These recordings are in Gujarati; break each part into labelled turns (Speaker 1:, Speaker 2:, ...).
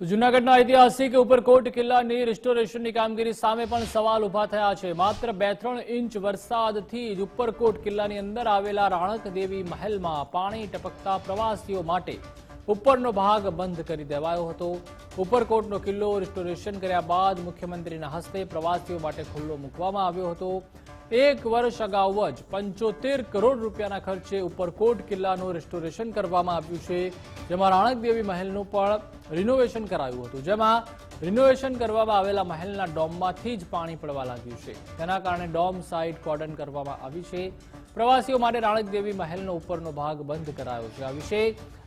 Speaker 1: જૂનાગઢના ઐતિહાસિક ઉપરકોટ કિલ્લાની રિસ્ટોરેશનની કામગીરી સામે પણ સવાલ ઊભા થયા છે. માત્ર બે ત્રણ ઇંચ વરસાદથી જ ઉપરકોટ કિલ્લાની અંદર આવેલા રાણક દેવી મહેલમાં પાણી ટપકતા પ્રવાસીઓ માટે ઉપરનો ભાગ બંધ કરી દેવાયો હતો. ઉપરકોટનો કિલ્લો રિસ્ટોરેશન કર્યા બાદ મુખ્યમંત્રીના હસ્તે પ્રવાસીઓ માટે ખુલ્લો મૂકવામાં આવ્યો હતો. એક વર્ષ અગાઉ જ પંચોતેર કરોડ રૂપિયાના ખર્ચે ઉપરકોટ કિલ્લાનું રેસ્ટોરેશન કરવામાં આવ્યું છે. જેમાં રાણકદેવી મહેલનું પણ રિનોવેશન કરાયું હતું. જેમાં રિનોવેશન કરવામાં આવેલા મહેલના ડોમમાંથી જ પાણી પડવા લાગ્યું છે. તેના કારણે ડોમ સાઇટ કોર્ડન કરવામાં આવી છે. પ્રવાસીઓ માટે રાણકદેવી મહેલનો ઉપરનો ભાગ બંધ કરાયો છે. આ વિશે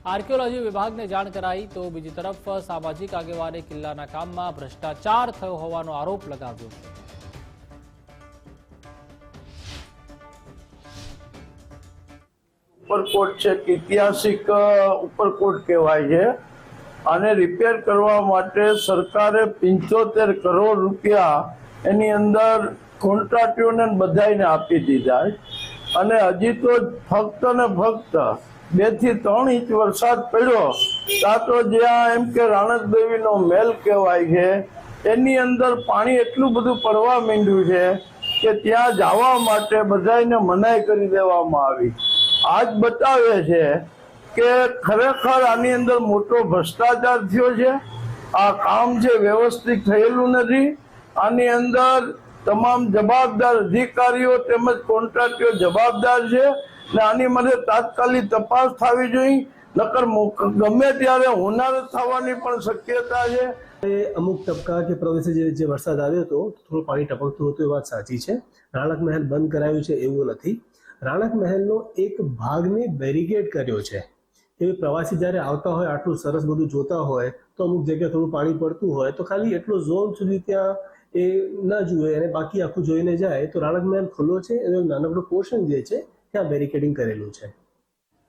Speaker 1: આર્કિયોલોજી વિભાગને જાણ કરાઈ તો બીજી તરફ સામાજિક આગેવાને કિલ્લાના કામમાં ભ્રષ્ટાચાર થયો હોવાનો આરોપ લગાવ્યો છે.
Speaker 2: ઉપરકોટ છે ઐતિહાસિક ઉપરકોટ કહેવાય છે. આને રિપેર કરવા માટે સરકારે પંચોતેર કરોડ રૂપિયા એની અંદર કોન્ટ્રાક્ટીઓને બધાને આપી દીધા અને હજી તો ફક્ત ને ફક્ત બેથી ત્રણ ઇંચ વરસાદ પડ્યો ત્યાં તો જ્યાં એમ કે રાણક દેવીનો મેલ કહેવાય છે, એની અંદર પાણી એટલું બધું પડવા માંડ્યું છે કે ત્યાં જવા માટે બધાને મનાઈ કરી દેવામાં આવી. આજ બતાવે છે કે ખરેખર આની અંદર મોટો ભ્રષ્ટાચાર થયો છે. આ કામ છે વ્યવસ્થિત થયેલું નથી. આની અંદર તમામ જવાબદાર અધિકારીઓ તેમજ કોન્ટ્રાક્ટીઓ જવાબદાર છે ને આની માટે તાત્કાલિક તપાસ થવી જોઈએ. નકર ગમે ત્યારે હોનાર થવાની પણ શક્યતા છે.
Speaker 3: અમુક તબક્કા કે પ્રવેશે જે વરસાદ આવ્યો હતો, થોડું પાણી ટપકતું હતું એ વાત સાચી છે. રાણક મહેલ બંધ કરાયું છે એવું નથી. રાણક મહેલનો એક ભાગને બેરિકેડ કર્યો છે. એવી પ્રવાસી જ્યારે આવતા હોય, આટલું સરસ બધું જોતા હોય, તો અમુક જગ્યાએ થોડું પાણી પડતું હોય, તો ખાલી એટલો ઝોન સુધી ત્યાં એ ન જુએ અને બાકી આખું જોઈને જાય, તો રાણક મહેલ ખુલ્લો છે એનો નાનકડો પોર્શન જે છે, ત્યાં બેરિકેડિંગ કરેલું છે.